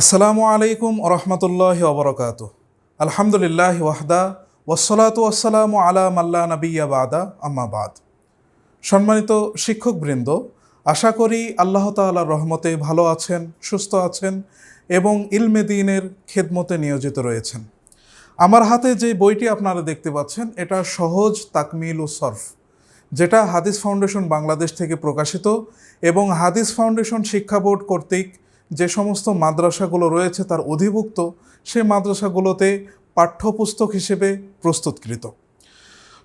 আসসালামু আলাইকুম রহমতুল্লাহ ওবরকাত আলহামদুলিল্লাহ ওয়াহদা ওসলাত ওয়াসালাম আলা মাল্লা নবিয়া বাদা আম্মাবাদ সম্মানিত শিক্ষকবৃন্দ, আশা করি আল্লাহ তাআলার রহমতে ভালো আছেন, সুস্থ আছেন এবং ইলমে দিনের খেদমতে নিয়োজিত রয়েছেন। আমার হাতে যে বইটি আপনারা দেখতে পাচ্ছেন, এটা সহজ তাকমিল ও সরফ, যেটা হাদিস ফাউন্ডেশন বাংলাদেশ থেকে প্রকাশিত এবং হাদিস ফাউন্ডেশন শিক্ষা বোর্ড কর্তৃক যে সমস্ত মাদ্রাসাগুলো রয়েছে তার অধিভুক্ত সে মাদ্রাসাগুলোতে পাঠ্যপুস্তক হিসেবে প্রস্তুতকৃত।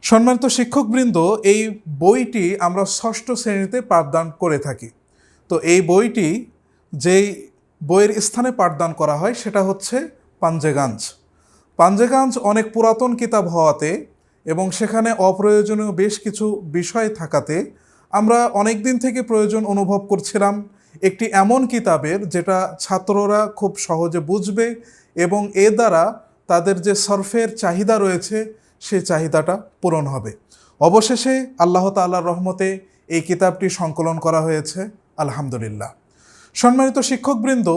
সম্মানিত শিক্ষকবৃন্দ, এই বইটি আমরা ষষ্ঠ শ্রেণীতে পাঠদান করে থাকি। তো এই বইটি যেই বইয়ের স্থানে পাঠদান করা হয়, সেটা হচ্ছে পাঞ্জেগাঞ্জ। পাঞ্জেগাঞ্জ অনেক পুরাতন কিতাব হওয়াতে এবং সেখানে অপ্রয়োজনীয় বেশ কিছু বিষয় থাকাতে আমরা অনেক দিন থেকে প্রয়োজন অনুভব করছিলাম একটি এমন কিতাবের যেটা ছাত্ররা খুব সহজে বুঝবে এবং এ দ্বারা তাদের যে সরফের চাহিদা রয়েছে, সে চাহিদাটা পূরণ হবে। অবশেষে আল্লাহ তাল্লাহর রহমতে এই কিতাবটি সংকলন করা হয়েছে। আলহামদুলিল্লাহ। সম্মানিত শিক্ষকবৃন্দ,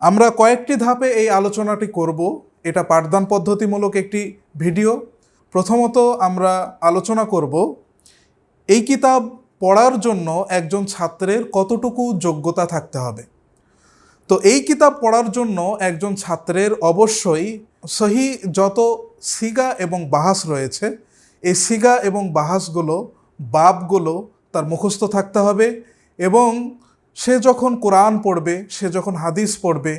আমরা কয়েকটি ধাপে এই আলোচনাটি করব। এটা পাঠদান পদ্ধতিমূলক একটি ভিডিও। প্রথমত আমরা আলোচনা করব, এই কিতাব পড়ার জন্য একজন ছাত্রের কতটুকু যোগ্যতা থাকতে হবে? তো এই কিতাব পড়ার জন্য একজন ছাত্রের অবশ্যই সহি যত সিগা এবং বাহাস রয়েছে, এই সিগা এবং বাহাসগুলো বাবগুলো তার মুখস্থ থাকতে হবে এবং সে যখন কোরআন পড়বে, সে যখন হাদিস পড়বে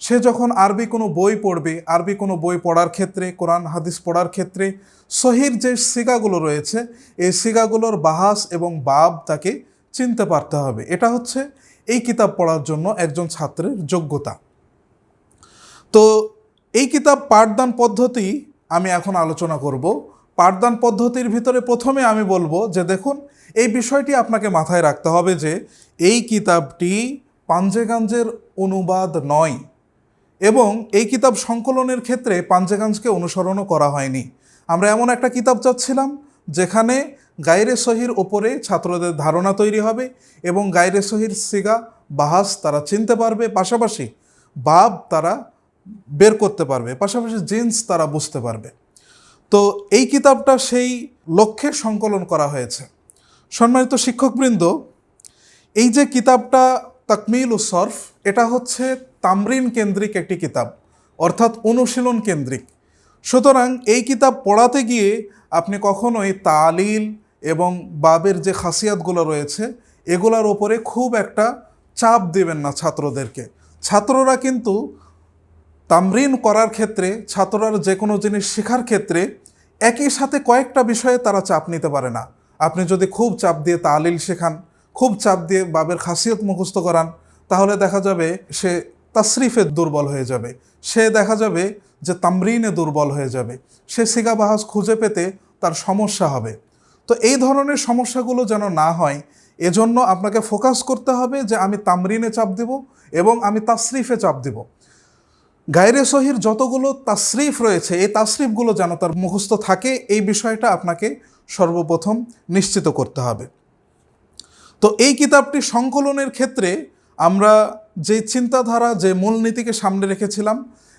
সে যখন আরবি কোনো বই পড়বে, আরবি কোনো বই পড়ার ক্ষেত্রে, কোরআন, হাদিস পড়ার ক্ষেত্রে সহির যে সিগাগুলো রয়েছে, এই সিগাগুলোর বাহাস এবং বাব তাকে চিনতে পারতে হবে। এটা হচ্ছে এই কিতাব পড়ার জন্য একজন ছাত্রের যোগ্যতা। তো এই কিতাব পাঠদান পদ্ধতি আমি এখন আলোচনা করব। পাঠদান পদ্ধতির ভিতরে প্রথমে আমি বলব যে দেখুন, এই বিষয়টি আপনাকে মাথায় রাখতে হবে যে এই কিতাবটি পাঞ্জেগাঞ্জের অনুবাদ নয়। এবং এই কিতাব সংকলনের ক্ষেত্রে পাঞ্জেগাঞ্জকে অনুসরণও করা হয়নি। আমরা এমন একটা কিতাব চাচ্ছিলাম, যেখানে গায়রে সহির ওপরে ছাত্রদের ধারণা তৈরি হবে এবং গায়রে সহির সিগা, বাহাস তারা চিনতে পারবে, পাশাপাশি বাব তারা বের করতে পারবে, পাশাপাশি জিন্স তারা বুঝতে পারবে। তো এই কিতাবটা সেই লক্ষ্যে সংকলন করা হয়েছে। সম্মানিত শিক্ষকবৃন্দ, এই যে কিতাবটা তাকমিল ও সরফ, এটা হচ্ছে তামরিন কেন্দ্রিক একটি কিতাব, অর্থাৎ অনুশীলন কেন্দ্রিক। সুতরাং এই কিতাব পড়াতে গিয়ে আপনি কখনোই তালিল এবং বাবের যে খাসিয়াতগুলো রয়েছে, এগুলার ওপরে খুব একটা চাপ দেবেন না ছাত্রদেরকে। ছাত্ররা কিন্তু তামরিন করার ক্ষেত্রে, ছাত্ররা যে কোনো জিনিস শেখার ক্ষেত্রে একই সাথে কয়েকটা বিষয়ে তারা চাপ নিতে পারে না। আপনি যদি খুব চাপ দিয়ে তালিল শেখান খুব চাপ দিয়ে বাবের খাসিয়ত মুখস্থ করান, তাহলে দেখা যাবে সে তাসরিফে দুর্বল হয়ে যাবে। সে দেখা যাবে যে তামরিনে দুর্বল হয়ে যাবে। সে সিগা বাহাস খুঁজে পেতে তার সমস্যা হবে। তো এই ধরনের সমস্যাগুলো যেন না হয়, এজন্য আপনাকে ফোকাস করতে হবে যে আমি তামরিনে চাপ দেব এবং আমি তাসরিফে চাপ দেব। গায়রে সহির যতগুলো তাসরিফ রয়েছে, এই তাসরিফগুলো যেন তার মুখস্থ থাকে, এই বিষয়টা আপনাকে সর্বপ্রথম নিশ্চিত করতে হবে। তো এই কিতাবটি সংকলনের ক্ষেত্রে আমরা যে চিন্তাধারা, যে মূলনীতিকে সামনে রেখেছিলাম,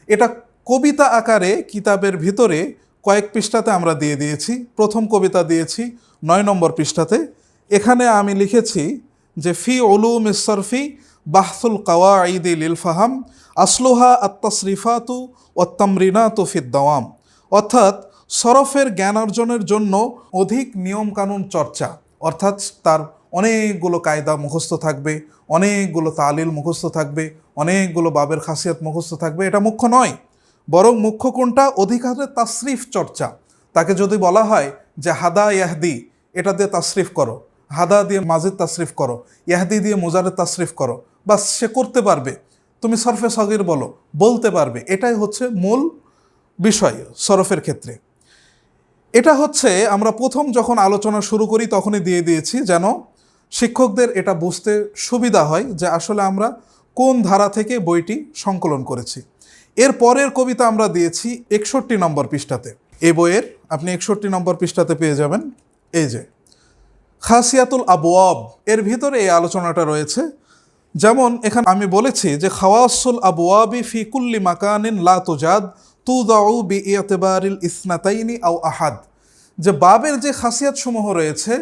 এটা কবিতা আকারে কিতাবের ভিতরে কয়েক পৃষ্ঠাতে আমরা দিয়ে দিয়েছি। প্রথম কবিতা দিয়েছি নয় নম্বর পৃষ্ঠাতে। এখানে আমি লিখেছি যে, ফি ওলুম ইসরফি বাহসুল কাওয়া কাওয়াঈদি লিল ফাহাম, আসলোহা আত্তাসরিফাতু ওত্তামরিনাতু ফিদ্দাওয়াম অর্থাৎ সরফের জ্ঞান অর্জনের জন্য অধিক নিয়মকানুন চর্চা, অর্থাৎ তার অনেকগুলো কায়দা মুখস্থ থাকবে, অনেকগুলো তালিল মুখস্থ থাকবে, অনেকগুলো বাবের খাসিয়াত মুখস্থ থাকবে। এটা মুখ্য নয়, বরং মুখ্য কোনটা? অধিকারে তাসরিফ চর্চা। তাকে যদি বলা হয় যে হাদা ইয়াহদি, এটা দিয়ে তাসরিফ করো। হাদা দিয়ে মাজিদ তাসরিফ করো। ইয়াহদি দিয়ে মুজারের তাসরিফ করো। বা সে করতে পারবে। তুমি সরফে সগির বলো, বলতে পারবে। এটাই হচ্ছে মূল বিষয় সরফের ক্ষেত্রে। এটা হচ্ছে, আমরা প্রথম যখন আলোচনা শুরু করি, তখনই দিয়ে দিয়েছি যেন শিক্ষকদের এটা বুঝতে সুবিধা হয় যে আসলে আমরা কোন ধারা থেকে বইটি সংকলন করেছি। এর পরের কবিতা আমরা দিয়েছি একষট্টি নম্বর পৃষ্ঠাতে। এই বইয়ের আপনি একষট্টি নম্বর পৃষ্ঠাতে পেয়ে যাবেন। এই যে, খাসিয়াতুল আবওয়াব, এর ভিতরে এই আলোচনাটা রয়েছে। যেমন এখানে আমি বলেছি যে, খাওয়াসুল আবওয়াবি ফি কুল্লি মাকানিন লা তুজাদ তু দাউ বি ইয়তেবারিল ইসনাতাইনি আও আহাদ। যে, বাবের যে খাসিয়াত সমূহ রয়েছে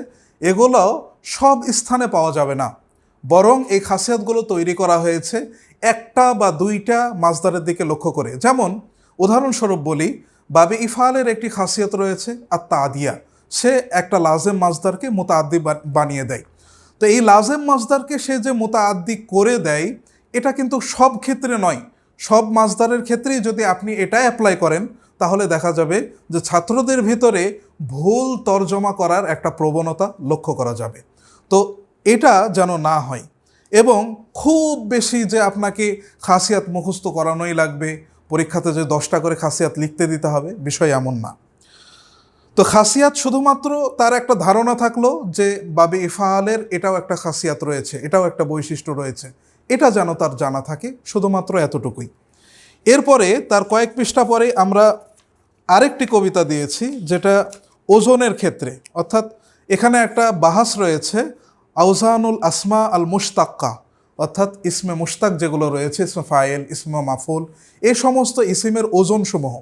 এগুলো সব স্থানে পাওয়া যাবে না। বরং এই খাসিয়াতগুলো তৈরি করা হয়েছে একটা বা দুইটা মাছদারের দিকে লক্ষ্য করে। যেমন, উদাহরণস্বরূপ বলি, বাবে ইফালের একটি খাসিয়ত রয়েছে আর আদিয়া সে একটা লাজেম মাছদারকে মোতাদ্দি বানিয়ে দেয়। তো এই লাজেম মাছদারকে সে যে মোতাদ্দি করে দেয়, এটা কিন্তু সব ক্ষেত্রে নয়। সব মাছদারের ক্ষেত্রেই যদি আপনি এটা অ্যাপ্লাই করেন, তাহলে দেখা যাবে যে ছাত্রদের ভিতরে ভুল তর্জমা করার একটা প্রবণতা লক্ষ্য করা যাবে। তো এটা যেন না হয় এবং খুব বেশি যে আপনাকে খাসিয়াত মুখস্থ করানোই লাগবে, পরীক্ষাতে যে দশটা করে খাসিয়াত লিখতে দিতে হবে, বিষয় এমন না। তো খাসিয়াত শুধুমাত্র তার একটা ধারণা থাকল যে বাবে ইফালের এটাও একটা খাসিয়াত রয়েছে, এটাও একটা বৈশিষ্ট্য রয়েছে। এটা যেন তার জানা থাকে শুধুমাত্র এতটুকুই। এরপরে তার কয়েক পৃষ্ঠা পরে আমরা আরেকটি কবিতা দিয়েছি, যেটা ওজনের ক্ষেত্রে, অর্থাৎ এখানে একটা বাহাস রয়েছে, আউজানুল আসমা আল মুশতাক্কা অর্থাৎ ইসমে মুশতাক যেগুলো রয়েছে, ইসমে ফায়েল ইসমে মাফুল এই সমস্ত ইসিমের ওজনসমূহ।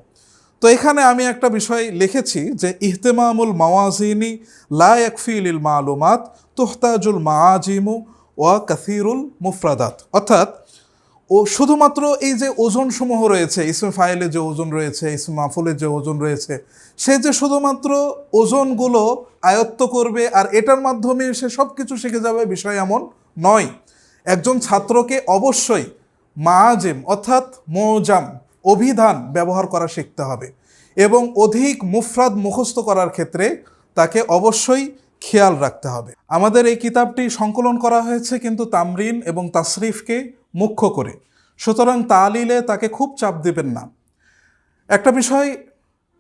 তো এখানে আমি একটা বিষয় লিখেছি যে, ইহতেমামুল মাওয়াজিনি লা ইয়াকফিল মালুমাত, তুহতাজুল মাআজিমু ওয়া কাসিরুল মুফরাদাত। অর্থাৎ ও শুধুমাত্র এই যে ওজন সমূহ রয়েছে, ইসমে ফাইলের যে ওজন রয়েছে, ইসমে মাফুলের যে ওজন রয়েছে, সে যে শুধুমাত্র ওজনগুলো আয়ত্ত করবে আর এটার মাধ্যমে সে সব কিছু শিখে যাবে বিষয় এমন নয়। একজন ছাত্রকে অবশ্যই মাআজেম অর্থাৎ মোজাম অভিধান ব্যবহার করা শিখতে হবে এবং অধিক মুফরাদ মুখস্থ করার ক্ষেত্রে তাকে অবশ্যই খেয়াল রাখতে হবে। আমাদের এই কিতাবটি সংকলন করা হয়েছে কিন্তু তামরিন এবং তাসরিফকে মুখ্য করে। সুতরাং তালিলে তাকে খুব চাপ দেবেন না। একটা বিষয়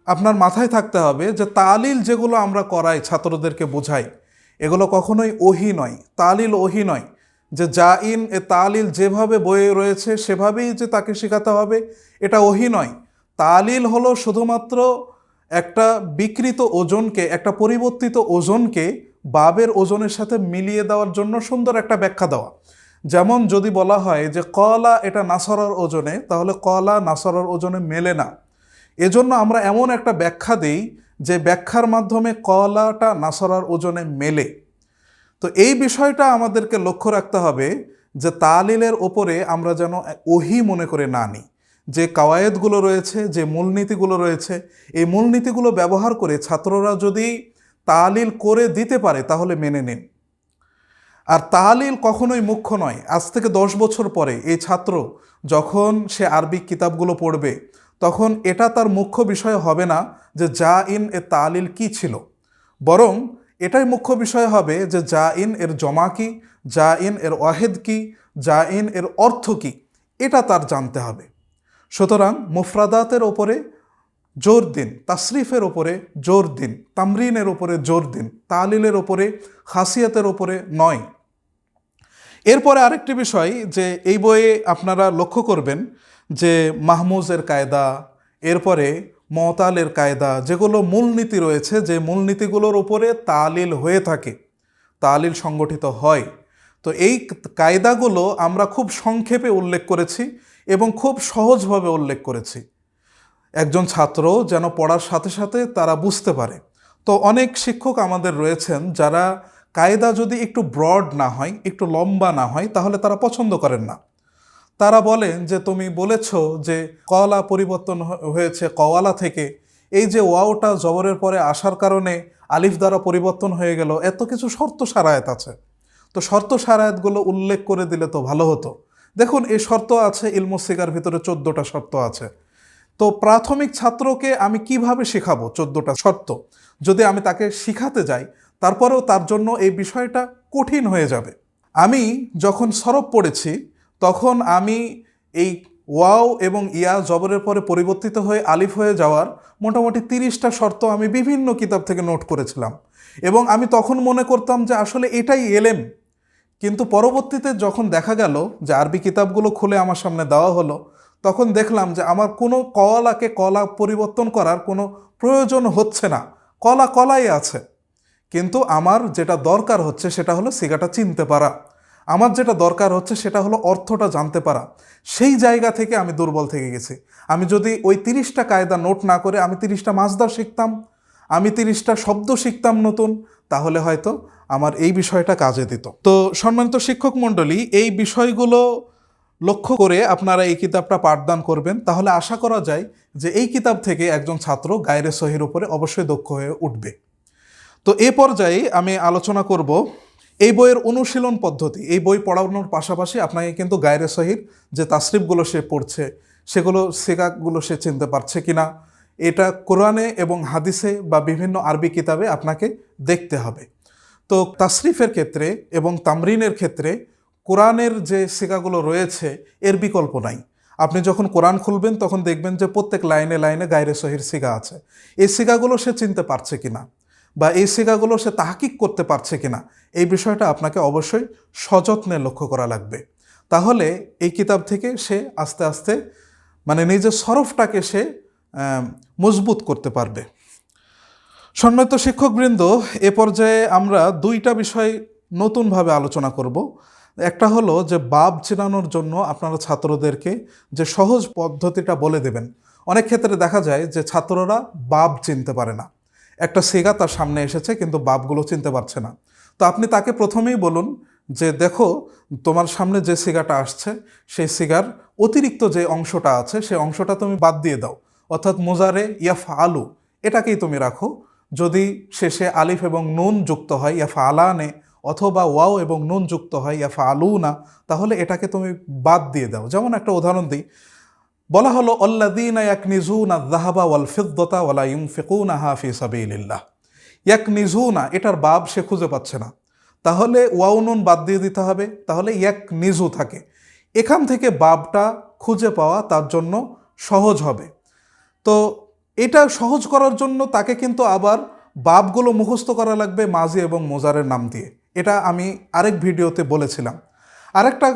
আপনার মাথায় থাকতে হবে যে তালিল যেগুলো আমরা করাই ছাত্রদেরকে বোঝাই, এগুলো কখনোই ওহি নয়, তালিল ওহি নয়। যে যা ইন এ তালিল যেভাবে বয়ে রয়েছে সেভাবেই যে তাকে শেখাতে হবে, এটা ওহি নয়। তালিল হলো শুধুমাত্র একটা বিকৃত ওজনকে, একটা পরিবর্তিত ওজনকে বাবের ওজনের সাথে মিলিয়ে দেওয়ার জন্য সুন্দর একটা ব্যাখ্যা দেওয়া। যেমন যদি বলা হয় যে কলা এটা নাসরার ওজনে, তাহলে কলা নাসরার ওজনে মেলে না। এজন্য আমরা এমন একটা ব্যাখ্যা দিই যে ব্যাখ্যার মাধ্যমে কলাটা নাসরার ওজনে মেলে। তো এই বিষয়টা আমাদেরকে লক্ষ্য রাখতে হবে যে তালিলের ওপরে আমরা যেন ওহি মনে করে না নিই যে কাওয়ায়েদগুলো রয়েছে, যে মূলনীতিগুলো রয়েছে, এই মূলনীতিগুলো ব্যবহার করে ছাত্ররা যদি তালিল করে দিতে পারে, তাহলে মেনে নিন। আর তালিল কখনোই মুখ্য নয়। আজ থেকে দশ বছর পরে এই ছাত্র যখন সে আরবিক কিতাবগুলো পড়বে, তখন এটা তার মুখ্য বিষয় হবে না যে যা ইন এ তালিল কী ছিল। বরং এটাই মুখ্য বিষয় হবে যে যা ইন এর জমা কি যা ইন এর ওয়াহেদ কি যা ইন এর অর্থ কি, এটা তার জানতে হবে। সুতরাং মুফরাদাতের ওপরে জোর দিন, তাসরিফের ওপরে জোর দিন, তামরিনের ওপরে জোর দিন, তালিলের ওপরে, খাসিয়াতের ওপরে নয়। এরপরে আরেকটি বিষয় যে এই বইয়ে আপনারা লক্ষ্য করবেন যে মাহমুজের কায়দা, এরপরে মতালের কায়দা, যেগুলো মূলনীতি রয়েছে, যে মূলনীতিগুলোর উপরে তালিল হয়ে থাকে, তালিল সংগঠিত হয়। তো এই কায়দাগুলো আমরা খুব সংক্ষেপে উল্লেখ করেছি এবং খুব সহজভাবে উল্লেখ করেছি। একজন ছাত্র যেন পড়ার সাথে সাথে তারা বুঝতে পারে। তো অনেক শিক্ষক আমাদের রয়েছেন যারা কায়দা যদি একটু ব্রড না হয়, একটু লম্বা না হয়, তাহলে তারা পছন্দ করেন না। তারা বলেন যে, তুমি বলেছ যে কলা পরিবর্তন হয়েছে কওয়ালা থেকে। এই যে ওয়াওটা জবরের পরে আসার কারণে আলিফ দ্বারা পরিবর্তন হয়ে গেল, এত কিছু শর্ত সারায়াত আছে। তো শর্ত সারায়াতগুলো উল্লেখ করে দিলে তো ভালো হতো। দেখুন, এই শর্ত আছে ইলমুসিকার ভিতরে চোদ্দোটা শর্ত আছে। তো প্রাথমিক ছাত্রকে আমি কীভাবে শেখাবো? চোদ্দোটা শর্ত। যদি আমি তাকে শিখাতে যাই, তারপরেও তার জন্য এই বিষয়টা কঠিন হয়ে যাবে। আমি যখন সরব পড়েছি, তখন আমি এই ওয়াও এবং ইয়া জবরের পরে পরিবর্তিত হয়ে আলিফ হয়ে যাওয়ার মোটামুটি তিরিশটা শর্ত আমি বিভিন্ন কিতাব থেকে নোট করেছিলাম। এবং আমি তখন মনে করতাম যে আসলে এটাই এলেম। কিন্তু পরবর্তীতে যখন দেখা গেল যে আরবি কিতাবগুলো খুলে আমার সামনে দেওয়া হলো তখন দেখলাম যে আমার কোনো কলাকে কলা পরিবর্তন করার কোনো প্রয়োজন হচ্ছে না। কলা কলাই আছে। কিন্তু আমার যেটা দরকার হচ্ছে সেটা হলো সিগাটা চিনতে পারা। আমার যেটা দরকার হচ্ছে সেটা হলো অর্থটা জানতে পারা। সেই জায়গা থেকে আমি দুর্বল থেকে গেছি। আমি যদি ওই তিরিশটা কায়দা নোট না করে আমি তিরিশটা মাছদার শিখতাম, আমি তিরিশটা শব্দ শিখতাম নতুন, তাহলে হয়তো আমার এই বিষয়টা কাজে দিত। তো সম্মানিত শিক্ষক মণ্ডলী, এই বিষয়গুলো লক্ষ্য করে আপনারা এই কিতাবটা পাঠদান করবেন, তাহলে আশা করা যায় যে এই কিতাব থেকে একজন ছাত্র গায়রে সহির উপরে অবশ্যই দক্ষ হয়ে উঠবে। তো এ পর্যায়ে আমি আলোচনা করব এই বইয়ের অনুশীলন পদ্ধতি। এই বই পড়ানোর পাশাপাশি আপনাকে কিন্তু গায়রে সহির যে তাসরিফগুলো সে পড়ছে, সেগুলো সেগাগুলো সে চিনতে পারছে কিনা, এটা কোরআনে এবং হাদিসে বা বিভিন্ন আরবি কিতাবে আপনাকে দেখতে হবে। তো তাসরিফের ক্ষেত্রে এবং তামরিনের ক্ষেত্রে কোরআনের যে সিগাগুলো রয়েছে, এর বিকল্প নাই। আপনি যখন কোরআন খুলবেন, তখন দেখবেন যে প্রত্যেক লাইনে লাইনে গায়রে সহির সিগা আছে। এই সিগাগুলো সে চিনতে পারছে কিনা? বা এই সিগাগুলো সে তাহাকিক করতে পারছে কিনা? এই বিষয়টা আপনাকে অবশ্যই সযত্নে লক্ষ্য করা লাগবে। তাহলে এই কিতাব থেকে সে আস্তে আস্তে মানে নিজের সরফটাকে সে মজবুত করতে পারবে। সম্মানিত শিক্ষকবৃন্দ, এ পর্যায়ে আমরা দুইটা বিষয় নতুনভাবে আলোচনা করব। একটা হলো যে বাব চেনানোর জন্য আপনারা ছাত্রদেরকে যে সহজ পদ্ধতিটা বলে দেবেন। অনেক ক্ষেত্রে দেখা যায় যে ছাত্ররা বাব চিনতে পারে না। একটা সেগা তার সামনে এসেছে কিন্তু বাপগুলো চিনতে পারছে না। তো আপনি তাকে প্রথমেই বলুন যে দেখো, তোমার সামনে যে সিগাটা আসছে, সেই সিগার অতিরিক্ত যে অংশটা আছে, সেই অংশটা তুমি বাদ দিয়ে দাও। অর্থাৎ মোজারে ইয়াফ আলু এটাকেই তুমি রাখো। যদি শেষে আলিফ এবং নুন যুক্ত হয় ইয়াফা আলানে অথবা ওয়াও এবং নুন যুক্ত হয়, ইয়াফা আলু না তাহলে এটাকে তুমি বাদ দিয়ে দাও। যেমন একটা উদাহরণ দিই। বলা হলো অল্লাদিন নিজুনা জাহাবা ওয়াল ফিদ্দতা ওয়ালা ফিকুনা হাফি সাবিল্লাহ নিজুনা এটার বাব সে খুঁজে পাচ্ছে না। তাহলে ওয়াও নুন বাদ দিয়ে দিতে হবে, তাহলে ইয়াক নিজু থাকে। এখান থেকে বাবটা খুঁজে পাওয়া তার জন্য সহজ হবে। তো এটা সহজ করার জন্য তাকে কিন্তু আবার বাবগুলো মুখস্থ করা লাগবে মাজি এবং মোজারের নাম দিয়ে। এটা আমি আরেক ভিডিওতে বলেছিলাম। আরেকটা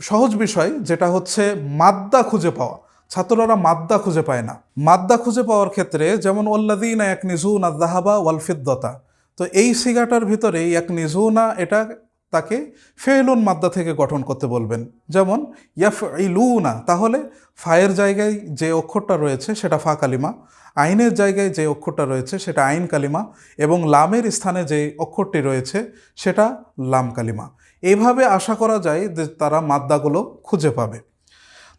সহজ বিষয় যেটা হচ্ছে মাদ্দা খুঁজে পাওয়া। ছাত্ররা মাদ্দা খুঁজে পায় না। মাদ্দা খুঁজে পাওয়ার ক্ষেত্রে যেমন ওল্লাদিনা এক নিজুনা জাহাবা ওয়ালফিদ্দতা তো এই সিগাটার ভিতরে এক নিজুনা এটা তাকে ফেলুন মাদ্দা থেকে গঠন করতে বলবেন। যেমন ইয়াফ ইলুনা তাহলে ফায়ের জায়গায় যে অক্ষরটা রয়েছে সেটা ফা কালিমা, আইনের জায়গায় যে অক্ষরটা রয়েছে সেটা আইন কালিমা, এবং লামের স্থানে যে অক্ষরটি রয়েছে সেটা লাম কালিমা। এইভাবে আশা করা যায় যে তারা মাদ্দাগুলো খুঁজে পাবে।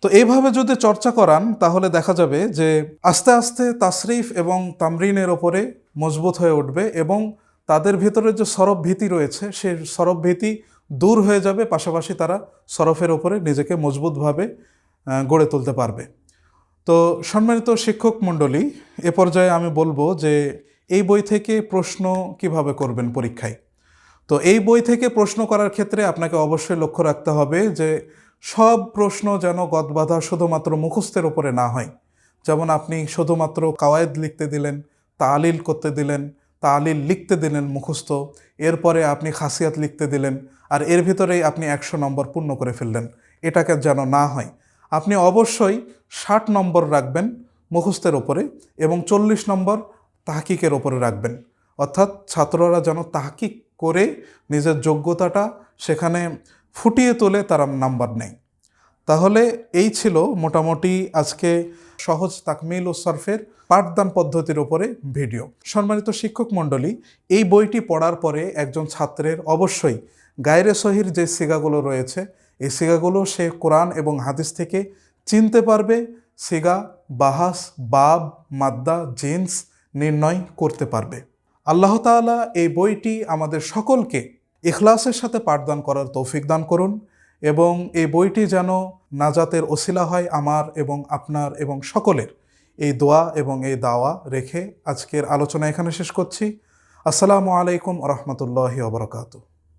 তো এইভাবে যদি চর্চা করান, তাহলে দেখা যাবে যে আস্তে আস্তে তাসরিফ এবং তামরিনের ওপরে মজবুত হয়ে উঠবে এবং তাদের ভিতরে যে সরব ভীতি রয়েছে সেই সরব ভীতি দূর হয়ে যাবে, পাশাপাশি তারা সরফের ওপরে নিজেকে মজবুতভাবে গড়ে তুলতে পারবে। তো সম্মানিত শিক্ষক মণ্ডলী, এ পর্যায়ে আমি বলব যে এই বই থেকে প্রশ্ন কীভাবে করবেন পরীক্ষায়? তো এই বই থেকে প্রশ্ন করার ক্ষেত্রে আপনাকে অবশ্যই লক্ষ্য রাখতে হবে যে সব প্রশ্ন যেন গদবাধা শুধুমাত্র মুখস্থের উপরে না হয়। যেমন আপনি শুধুমাত্র কাওয়ায়েদ লিখতে দিলেন, তালিল করতে দিলেন তালিল লিখতে দিলেন মুখস্থ, এরপরে আপনি খাসিয়াত লিখতে দিলেন আর এর ভিতরেই আপনি একশো নম্বর পূর্ণ করে ফেললেন। এটাকে যেন না হয়। আপনি অবশ্যই ষাট নম্বর রাখবেন মুখস্থের ওপরে এবং চল্লিশ নম্বর তাহকিকের ওপরে রাখবেন। অর্থাৎ ছাত্ররা যেন তাহকিক করে নিজের যোগ্যতাটা সেখানে ফুটিয়ে তোলে তারা নাম্বার নেয়। তাহলে এই ছিল মোটামুটি আজকে সহজ তাকমিল ও সরফের পাঠদান পদ্ধতির উপরে ভিডিও। সম্মানিত শিক্ষক মণ্ডলী, এই বইটি পড়ার পরে একজন ছাত্রের অবশ্যই গায়রে সহির যে সিগাগুলো রয়েছে, এই সিগাগুলো সে কোরআন এবং হাদিস থেকে চিনতে পারবে। সিগা, বাহাস, বাব, মাদ্দা, জিন্স নির্ণয় করতে পারবে। আল্লাহ তাআলা এই বইটি আমাদের সকলকে ইখলাসের সাথে পাঠদান করার তৌফিক দান করুন এবং এই বইটি যেন নাজাতের ওসিলা হয় আমার এবং আপনার এবং সকলের। এই দোয়া এবং এই দাওয়া রেখে আজকের আলোচনা এখানে শেষ করছি। আসসালামু আলাইকুম রহমতুল্লাহি ওবরাকাতু